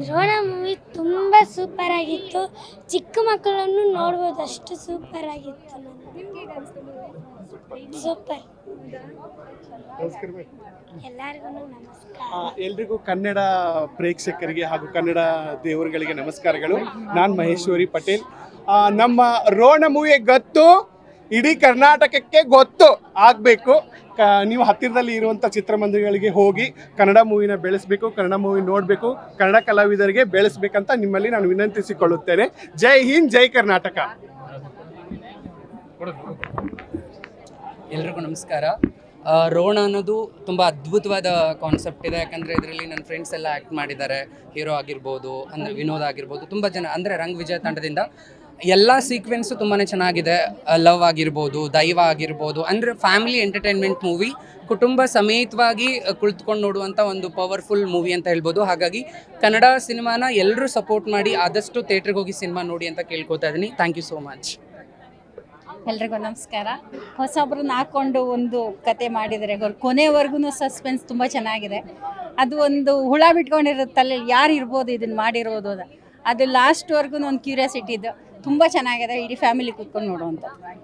Drona movie ತುಂಬ super ಆಗಿತ್ತು. ಚಿಕ್ಕ ಮಕ್ಕಳನ್ನು ನೋಡ್ಬೋದು, ಅಷ್ಟು ಸೂಪರ್ ಆಗಿತ್ತು ಸೂಪರ್ ಎಲ್ಲರಿಗೂ ಎಲ್ರಿಗೂ ಕನ್ನಡ ಪ್ರೇಕ್ಷಕರಿಗೆ ಹಾಗೂ ಕನ್ನಡ ದೇವರುಗಳಿಗೆ ನಮಸ್ಕಾರಗಳು. ನಾನು ಮಹೇಶ್ವರಿ ಪಟೇಲ್. ನಮ್ಮ ರೋಣ ಮೂವಿ ಗೊತ್ತು ಇಡೀ ಕರ್ನಾಟಕಕ್ಕೆ ಗೊತ್ತು ಆಗಬೇಕು. ಕ, ನೀವು ಹತ್ತಿರದಲ್ಲಿ ಇರುವಂಥ ಚಿತ್ರಮಂದಿರಗಳಿಗೆ ಹೋಗಿ ಕನ್ನಡ ಮೂವಿನ ಬೆಳೆಸಬೇಕು, ಕನ್ನಡ ಮೂವಿ ನೋಡಬೇಕು, ಕನ್ನಡ ಕಲಾವಿದರಿಗೆ ಬೆಳೆಸಬೇಕಂತ ನಿಮ್ಮಲ್ಲಿ ನಾನು ವಿನಂತಿಸಿಕೊಳ್ಳುತ್ತೇನೆ. ಜೈ ಹಿಂದ್, ಜೈ ಕರ್ನಾಟಕ. ಎಲ್ರಿಗೂ ನಮಸ್ಕಾರ. ರೋಣ ಅನ್ನೋದು ತುಂಬ ಅದ್ಭುತವಾದ ಕಾನ್ಸೆಪ್ಟ್ ಇದೆ. ಯಾಕಂದರೆ ಇದರಲ್ಲಿ ನನ್ನ ಫ್ರೆಂಡ್ಸ್ ಎಲ್ಲ ಆ್ಯಕ್ಟ್ ಮಾಡಿದ್ದಾರೆ. ಹೀರೋ ಆಗಿರ್ಬೋದು, ಅಂದರೆ ವಿನೋದ್ ಆಗಿರ್ಬೋದು, ತುಂಬ ಜನ, ಅಂದರೆ ರಂಗ್ ವಿಜಯ ತಂಡದಿಂದ. ಎಲ್ಲ ಸೀಕ್ವೆನ್ಸು ತುಂಬಾ ಚೆನ್ನಾಗಿದೆ. ಲವ್ ಆಗಿರ್ಬೋದು, ದೈವ ಆಗಿರ್ಬೋದು, ಅಂದರೆ ಫ್ಯಾಮಿಲಿ ಎಂಟರ್ಟೈನ್ಮೆಂಟ್ ಮೂವಿ ಕುಟುಂಬ ಸಮೇತವಾಗಿ ಕುಳಿತುಕೊಂಡು ನೋಡುವಂಥ ಒಂದು ಪವರ್ಫುಲ್ ಮೂವಿ ಅಂತ ಹೇಳ್ಬೋದು. ಹಾಗಾಗಿ ಕನ್ನಡ ಸಿನಿಮಾನ ಎಲ್ಲರೂ ಸಪೋರ್ಟ್ ಮಾಡಿ ಆದಷ್ಟು ಥಿಯೇಟ್ರಿಗೆ ಹೋಗಿ ಸಿನಿಮಾ ನೋಡಿ ಅಂತ ಕೇಳ್ಕೊತಾ ಇದ್ದೀನಿ ಥ್ಯಾಂಕ್ ಯು ಸೋ ಮಚ್ ಎಲ್ರಿಗೂ ನಮಸ್ಕಾರ. ಹೊಸೊಬ್ರನ್ನ ಹಾಕೊಂಡು ಒಂದು ಕತೆ ಮಾಡಿದರೆ ಕೊನೆವರೆಗೂ ಸಸ್ಪೆನ್ಸ್ ತುಂಬ ಚೆನ್ನಾಗಿದೆ. ಅದು ಒಂದು ಹುಳ ಬಿಟ್ಕೊಂಡಿರುತ್ತಲ್ಲ, ಯಾರು ಇರ್ಬೋದು ಇದನ್ನು ಮಾಡಿರೋದು ಅದು. ಅದು ಲಾಸ್ಟ್ವರೆಗೂ ಒಂದು ಕ್ಯೂರಿಯಾಸಿಟಿ ಇದೆ. ತುಂಬ ಚೆನ್ನಾಗಿದೆ ಇಡೀ ಫ್ಯಾಮಿಲಿ ಕೂತ್ಕೊಂಡು ನೋಡುವಂಥದ್ದು